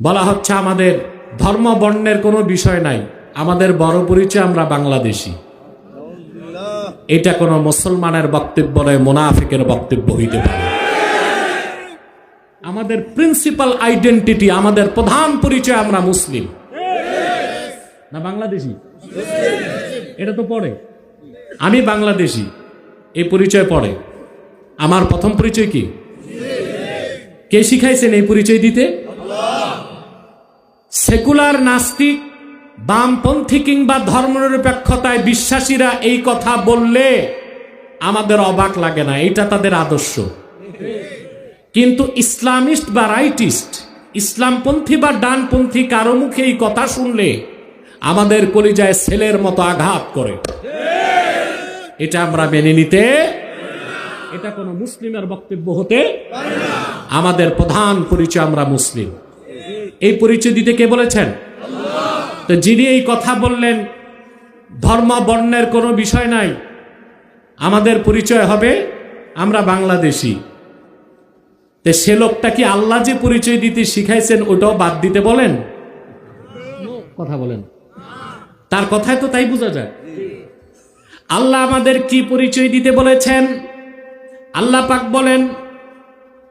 বলা হচ্ছে আমাদের ধর্ম বর্ণের কোনো বিষয় নাই। আমাদের বড় পরিচয় আমরা বাংলাদেশি। এটা কোনো মুসলমানের বক্তব্য নয়, মোনাফিকের বক্তব্য হইতে পারে। আমাদের প্রিন্সিপাল আইডেন্টিটি আমাদের প্রধান পরিচয় আমরা মুসলিম। না বাংলাদেশি? এটা তো পড়ে আমি বাংলাদেশি, এই পরিচয় পড়ে আমার প্রথম পরিচয় কি? কে শিখাইছেন এই পরিচয় দিতে? সেকুলার নাস্তিক, বামপন্থী কিংবা ধর্মনিরপেক্ষতায় বিশ্বাসীরা এই কথা বললে আমাদের অবাক লাগে না এটা তাদের আদর্শ। কিন্তু ইসলামিস্ট বা রাইটিস্ট, ইসলামপন্থী বা ডানপন্থী কারও মুখে এই কথা শুনলে আমাদের কলিজায় ছেলের মতো আঘাত করে। এটা আমরা মেনে নিতে এটা কোনো মুসলিমের বক্তব্য হতে আমাদের প্রধান পরিচয় আমরা মুসলিম। এই পরিচয় দিতে কে বলেছেন? তো যিনি এই কথা বললেন ধর্ম বর্ণের কোনো বিষয় নাই। আমাদের পরিচয় হবে আমরা বাংলাদেশি। তো সে লোকটা কি আল্লাহ যে পরিচয় দিতে শিখাইছেন ওটাও বাদ দিতে বলেন? কথা বলেন। তার কথায় তো তাই বোঝা যায়। আল্লাহ আমাদের কি পরিচয় দিতে বলেছেন? আল্লাহ পাক বলেন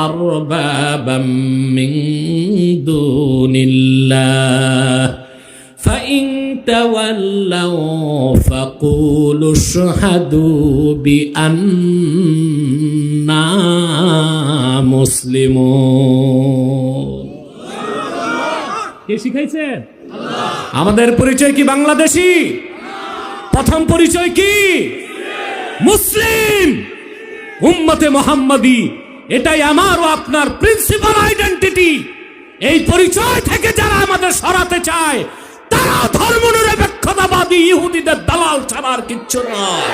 أربابا من دون الله فإن تولوا فقولوا اشهدوا بأننا مسلمون কে শিখাইছেন আমাদের পরিচয় কি বাংলাদেশি প্রথম পরিচয় কি মুসলিম উম্মতে মোহাম্মদী এটাই আমার ও আপনার প্রিন্সিপাল আইডেন্টিটি এই পরিচয় থেকে যারা আমাদের সরাতে চায়, তারা ধর্ম নিরপেক্ষতাবাদী ইহুদিদের দালাল ছাড়ার কিচ্ছু নয়।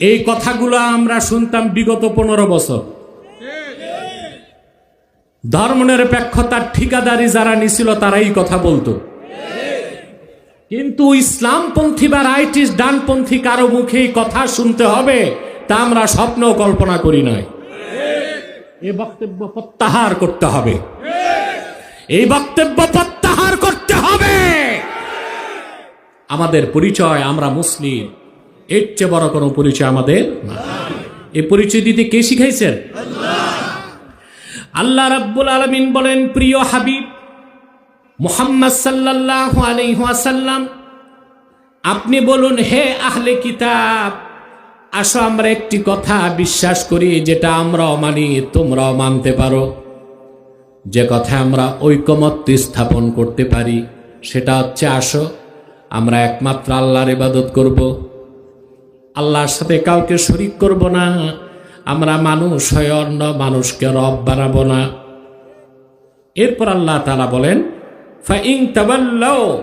এই কথাগুলো আমরা শুনতাম বিগত পনেরো বছর। ধর্মনিরপেক্ষতার ঠিকাদারি যারা নিছিল তারা এই কথা বলতো। কিন্তু ইসলামপন্থী বা রাইটিস ডানপন্থী কারও মুখে এই কথা শুনতে হবে, তা আমরা স্বপ্ন কল্পনা করি নাই। এই বক্তব্য প্রত্যাহার করতে হবে। এই বক্তব্য প্রত্যাহার করতে হবে। আমাদের পরিচয়, আমরা মুসলিম। এর চেয়ে বড় কোনো পরিচয় আমাদের। এই পরিচয় দিতে কে শিখাইছেন? আল্লাহ রাব্বুল আলমিন বলেন, প্রিয় হাবিব, মুহাম্মদ সাল্লাহ আলহাসাল্লাম আপনি বলুন, হে আহলে কিতাব, আসো আমরা একটি কথা বিশ্বাস করি, যেটা আমরাও মানি, তোমরাও মানতে পারো। যে কথা আমরা ঐকমত্য স্থাপন করতে পারি, সেটা হচ্ছে আসো, আমরা একমাত্র আল্লাহর ইবাদত করব। আল্লাহর সাথে কাউকে শরিক করব না। আমরা মানুষ হয়ে অন্য, মানুষকে রব বানাবো না। এরপর আল্লাহ তালা বলেন ফাইং তাবাল্লাও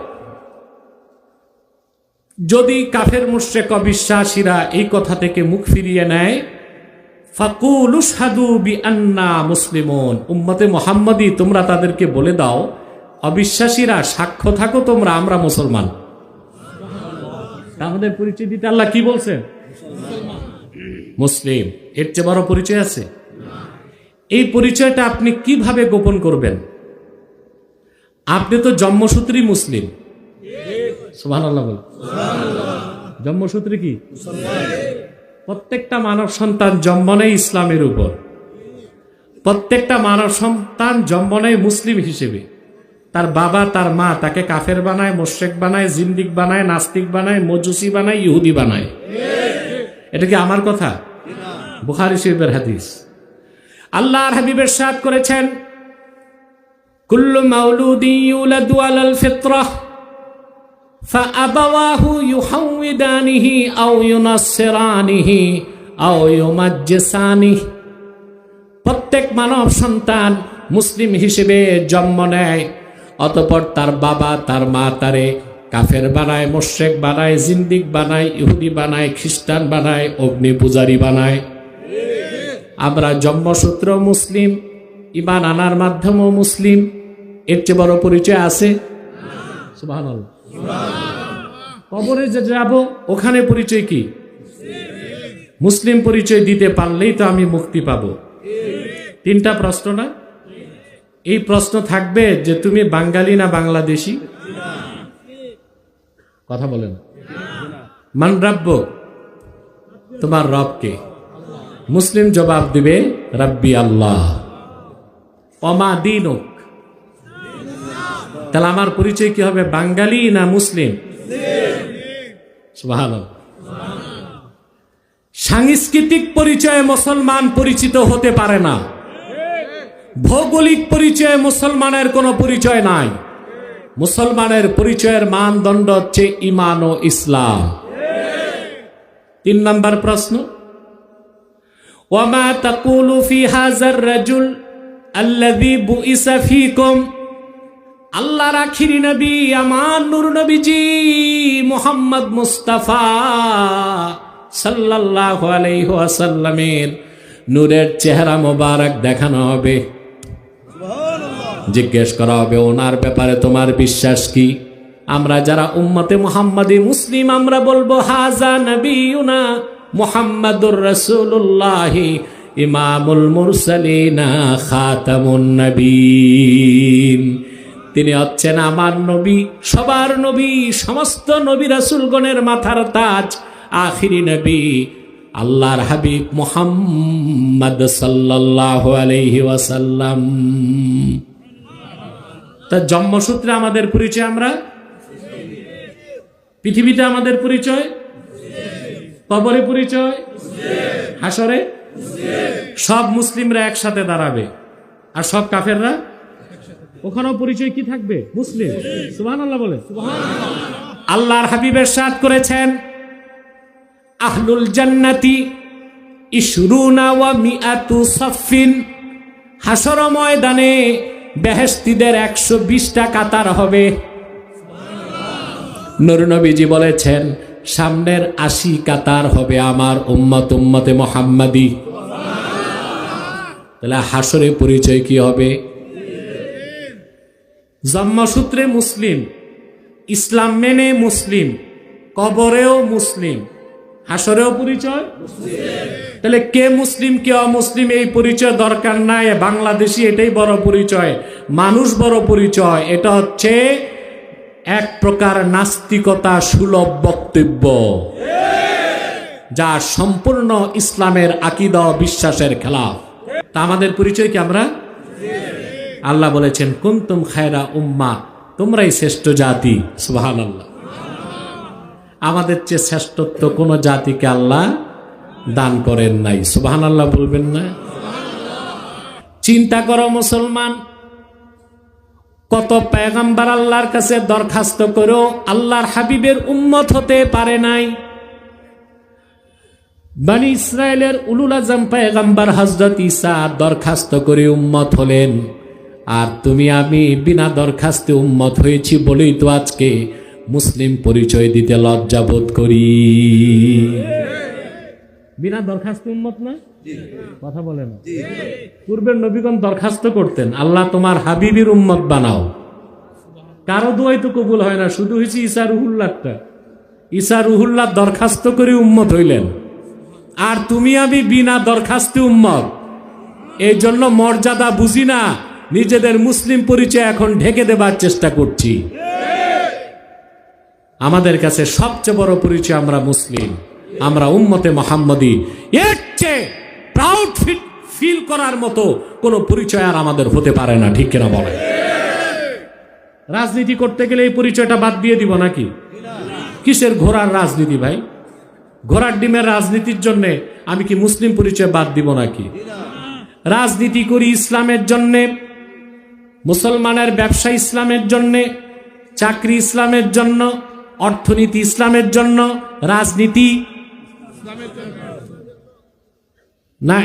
যদি কাফের মুশ্রেক অবিশ্বাসীরা এই কথা থেকে মুখ ফিরিয়ে নেয়, ফাকুল উসাদু বি আন্না মুসলিমন। উম্মতে মোহাম্মদী, তোমরা তাদেরকে বলে দাও, অবিশ্বাসীরা সাক্ষ্য থাকো তোমরা, আমরা মুসলমান। আমাদের পরিচয় দিতে আল্লাহ কি বলছেন? মুসলিম, এর চেয়ে বড় পরিচয় আছে? এই পরিচয়টা আপনি কীভাবে গোপন করবেন? আপনি তো জন্মসূত্রী মুসলিম। জন্মসূত্রে কি? প্রত্যেকটা মানব সন্তান জন্ম নেয় ইসলামের উপর। প্রত্যেকটা মানব সন্তান জন্ম নেয় মুসলিম হিসেবে। তার বাবা তার মা তাকে কাফের বানায় মোশেক বানায় জিন্দিক বানায় নাস্তিক বানায় মজুসি বানায় ইহুদি বানায় এটা কি আমার কথা বুখারি শরীফের হাদিস আল্লাহর হাবিবের সাথ করেছেন কুল্লু মাউলুদি ইউলাদু আলাল ফিতরাহ فأبواه يحودانه أو ينصرانه أو يمجسانه প্রত্যেক মানব সন্তান মুসলিম হিসেবে জন্ম নেয় অতপর তার বাবা, তার মা তারে কাফের বানায়, মোশেক বানায়, জিন্দিক বানায়, ইহুদি বানায়, খ্রিস্টান বানায়, অগ্নি পূজারি বানায়। আমরা জন্মসূত্র মুসলিম, ইমান আনার মাধ্যমেও মুসলিম। এর চেয়ে বড় পরিচয় আছে। কবরে যে যাব, ওখানে পরিচয় কি? মুসলিম পরিচয় দিতে পারলেই তো আমি মুক্তি পাবো। তিনটা প্রশ্ন না? এই প্রশ্ন থাকবে যে তুমি বাঙালি না বাংলাদেশি? কথা বলেন। মান রাব্য, তোমার রবকে। মুসলিম জবাব দিবে, রাব্বি আল্লাহ। অমা দিনুক। তাহলে আমার পরিচয় কি হবে, বাঙালি না মুসলিম। সাংস্কৃতিক পরিচয়ে মুসলমান পরিচিত হতে পারে না। ভৌগোলিক পরিচয়ে মুসলমানের কোনো পরিচয় নাই। মুসলমানের পরিচয়ের মানদণ্ড হচ্ছে ইমান ও ইসলাম। তিন নম্বর প্রশ্ন। ওয়ামা তাকুলু ফি হাজার রাজুল আল্লাযী বুইসা ফীকুম। আল্লাহর আখিরি নবী, আমার নূর নবীজি মোহাম্মদ মুস্তাফা সাল্লাল্লাহু আলাইহি ওয়াসাল্লামের নূরের চেহারা মোবারক দেখানো হবে। জিজ্ঞেস করা হবে, ওনার ব্যাপারে তোমার বিশ্বাস কি? আমরা যারা উম্মতে মুহাম্মাদি মুসলিম, আমরা বলব, হাজা নবীনা মুহাম্মাদুর রাসূলুল্লাহ ইমামুল মুরসালিনা খাতামুন নবীন। তিনি হচ্ছেন আমার নবী, সবার নবী, সমস্ত নবী রাসূলগণের মাথার তাজ, আখিরি নবী, আল্লাহর হাবিব মুহাম্মদ সাল্লাল্লাহু আলাইহি ওয়াসাল্লাম। তা জন্মসূত্রে আমাদের পরিচয় আমরা? পৃথিবীতে আমাদের পরিচয়? কবরে পরিচয়? হাসরে সব মুসলিমরা একসাথে দাঁড়াবে। আর সব কাফেররা? ওখানেও পরিচয় কি থাকবে? মুসলিম। সুবহান আল্লাহ বলে আল্লাহর হাবিবের সাথ করেছেন, আহলুল জান্নাতি ইশরুনা ওয়া মিআতু সাফিন হাসর ময়দানে বেহেস্তিদের একশো বিশটা কাতার হবে। নবীজি বলেছেন, সামনের আশি কাতার হবে আমার উম্মত, উম্মতে মোহাম্মদি। তাহলে হাসরে পরিচয় কি হবে? জন্মসূত্রে মুসলিম, ইসলাম মেনে মুসলিম, কবরেও মুসলিম। হাসরেও পরিচয়? তাহলে কে মুসলিম, কে অমুসলিম, এই পরিচয় দরকার নাই। বাংলাদেশি এটাই বড় পরিচয়, মানুষ বড় পরিচয়। এটা হচ্ছে এক প্রকার নাস্তিকতা সুলভ বক্তব্য, যা সম্পূর্ণ ইসলামের আকিদা বিশ্বাসের খেলাফ। তা আমাদের পরিচয় কি আমরা? আল্লাহ বলেছেন, কুন্তুম খায়রা উম্মা তোমরাই শ্রেষ্ঠ জাতি। সুবহান আল্লাহ আমাদের চেয়ে শ্রেষ্ঠত্ব কোন জাতিকে আল্লাহ দান করেন নাই। সুবহান আল্লাহ বলবেন না? চিন্তা করো মুসলমান, কত পেগাম্বার আল্লাহর কাছে দরখাস্ত করো, আল্লাহর হাবিবের উম্মত হতে পারে নাই। বানি ইসরায়েলের উলুল আজম পেগাম্বার হজরত ঈসা দরখাস্ত করে উম্মত হলেন। আর তুমি, আমি বিনা দরখাস্তে উম্মত হয়েছি বলেই তো আজকে মুসলিম পরিচয় দিতে লজ্জা বোধ করি। বিনা দরখাস্ত উম্মত না? কথা বলে না পূর্বের নবীগণ দরখাস্ত করতেন আল্লাহ তোমার হাবিবির উম্মত বানাও। কারও দোয়াই তো কবুল হয় না শুধু হয়েছে ঈসা রুহুল্লাহটা। ঈসা রুহুল্লাহ দরখাস্ত করে উম্মত হইলেন। আর তুমি আমি বিনা দরখাস্তে উম্মত। এই জন্য মর্যাদা বুঝি না নিজেদের মুসলিম পরিচয় এখন ঢেকে দেবার চেষ্টা করছি। আমাদের কাছে সবচেয়ে বড় পরিচয় আমরা মুসলিম। আমরা উম্মতে মোহাম্মদী। এর চেয়ে প্রাউড ফিল করার মতো কোনো পরিচয় আর আমাদের হতে পারে না, ঠিক কিনা বলে রাজনীতি করতে গেলে এই পরিচয়টা বাদ দিয়ে দিব নাকি? কিসের ঘোড়ার রাজনীতি ভাই? ঘোড়ার ডিমের রাজনীতির জন্য আমি কি মুসলিম পরিচয় বাদ দিব নাকি? রাজনীতি করি ইসলামের জন্যে, মুসলমানের ব্যবসা ইসলামের জন্যে, চাকরি ইসলামের জন্য অর্থনীতি ইসলামের জন্য রাজনীতি। না